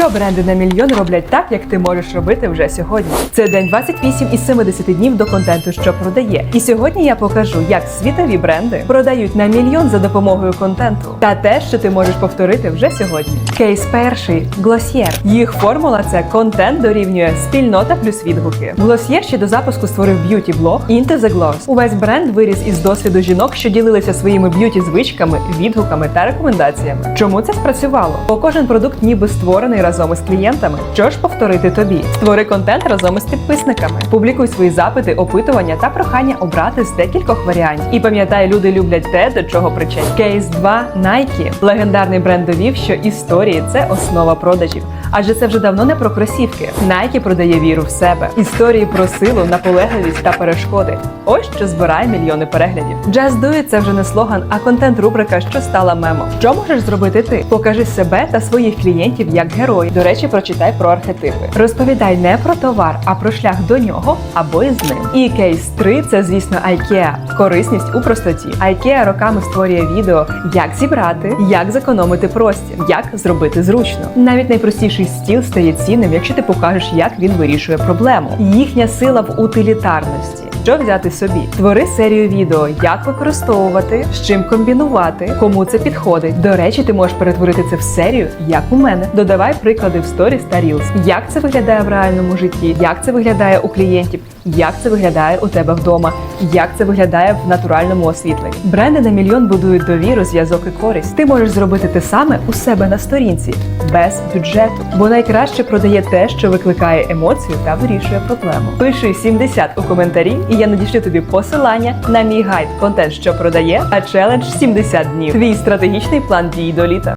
Що бренди на мільйон роблять так, як ти можеш робити вже сьогодні? Це день 28 із 70 днів до контенту, що продає. І сьогодні я покажу, як світові бренди продають на мільйон за допомогою контенту та те, що ти можеш повторити вже сьогодні. Кейс перший Glossier. Їх формула це контент дорівнює спільнота плюс відгуки. Glossier ще до запуску створив б'юті блог Into the Gloss. Увесь бренд виріс із досвіду жінок, що ділилися своїми б'юті звичками, відгуками та рекомендаціями. Чому це спрацювало? Бо кожен продукт ніби створений разом із клієнтами. Що ж повторити тобі? Створи контент разом із підписниками. Публікуй свої запити, опитування та прохання обрати з декількох варіантів. І пам'ятай, люди люблять те, до чого причать. Кейс 2 Nike. Легендарний бренд довів, що історії це основа продажів. Адже це вже давно не про кросівки. Nike продає віру в себе. Історії про силу, наполегливість та перешкоди. Ось що збирає мільйони переглядів. Just Do It – це вже не слоган, а контент-рубрика, що стала мемом. Що можеш зробити ти? Покажи себе та своїх клієнтів як герой. До речі, прочитай про архетипи. Розповідай не про товар, а про шлях до нього або із ним. І кейс 3 – це, звісно, IKEA. Корисність у простоті. IKEA роками створює відео, як зібрати, як зекономити простір, як зробити зручно. Навіть найпростіший стіл стає цінним, якщо ти покажеш, як він вирішує проблему. Їхня сила в утилітарності. Що взяти собі? Твори серію відео, як використовувати, з чим комбінувати, кому це підходить. До речі, ти можеш перетворити це в серію, як у мене. Додавай приклади в сторіс та Reels. Як це виглядає в реальному житті, як це виглядає у клієнтів, як це виглядає у тебе вдома, як це виглядає в натуральному освітленні. Бренди на мільйон будують довіру, зв'язок і користь. Ти можеш зробити те саме у себе на сторінці без бюджету, бо найкраще продає те, що викликає емоцію та вирішує проблему. Пиши 70 у коментарі, і я надішлю тобі посилання на мій гайд контент, що продає, а челендж 70 днів. Твій стратегічний план дій до літа.